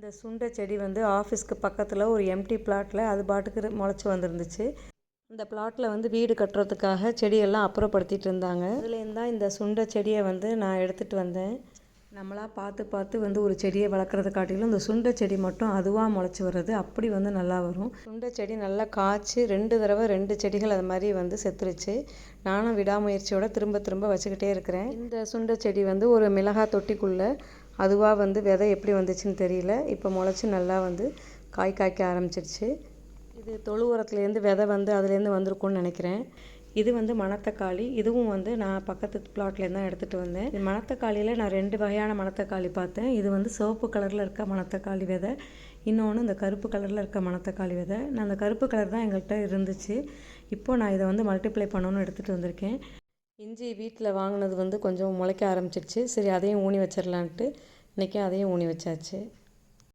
இந்த சுண்டை செடி வந்து ஆஃபீஸ்க்கு பக்கத்தில் ஒரு எம்டி பிளாட்டில் அது பாட்டுக்கு முளைச்சி வந்துருந்துச்சு. இந்த பிளாட்டில் வந்து வீடு கட்டுறதுக்காக செடியெல்லாம் அப்புறப்படுத்திட்டு இருந்தாங்க. அதுலேருந்து தான் இந்த சுண்டை செடியை வந்து நான் எடுத்துகிட்டு வந்தேன். நம்மளாக பார்த்து பார்த்து வந்து ஒரு செடியை வளர்க்குறத காட்டிலும் இந்த சுண்டை செடி மட்டும் அதுவாக முளைச்சி வர்றது அப்படி வந்து நல்லா வரும். சுண்டை செடி நல்லா காய்ச்சி ரெண்டு தடவை ரெண்டு செடிகள் அது மாதிரி வந்து செத்துருச்சு. நானும் விடாமுயற்சியோடு திரும்ப திரும்ப வச்சுக்கிட்டே இருக்கிறேன். இந்த சுண்டை செடி வந்து ஒரு மிளகாய் தொட்டிக்குள்ளே அதுவாக வந்து விதை எப்படி வந்துச்சுன்னு தெரியல. இப்போ முளைச்சி நல்லா வந்து காய் காய்க்க ஆரம்பிச்சிருச்சு. இது தொழு உரத்துலேருந்து விதை வந்து அதுலேருந்து வந்திருக்கும்னு நினைக்கிறேன். இது வந்து மணத்தக்காளி. இதுவும் வந்து நான் பக்கத்து பிளாட்லேருந்து தான் எடுத்துகிட்டு வந்தேன். மணத்தக்காளியில் நான் ரெண்டு வகையான மணத்தக்காளி பார்த்தேன். இது வந்து சிவப்பு கலரில் இருக்க மணத்தக்காளி விதை. இன்னொன்று இந்த கருப்பு கலரில் இருக்க மணத்தக்காளி விதை. நான் அந்த கருப்பு கலர் தான் எங்கள்கிட்ட இருந்துச்சு. இப்போது நான் இதை வந்து மல்டிப்ளை பண்ணணும்னு எடுத்துகிட்டு வந்திருக்கேன். இஞ்சி வீட்டில் வாங்கினது வந்து கொஞ்சம் முளைக்க ஆரம்பிச்சிருச்சு. சரி அதையும் ஊனி வச்சிடலான்ட்டு இன்றைக்கி அதையும் ஊனி வச்சாச்சு.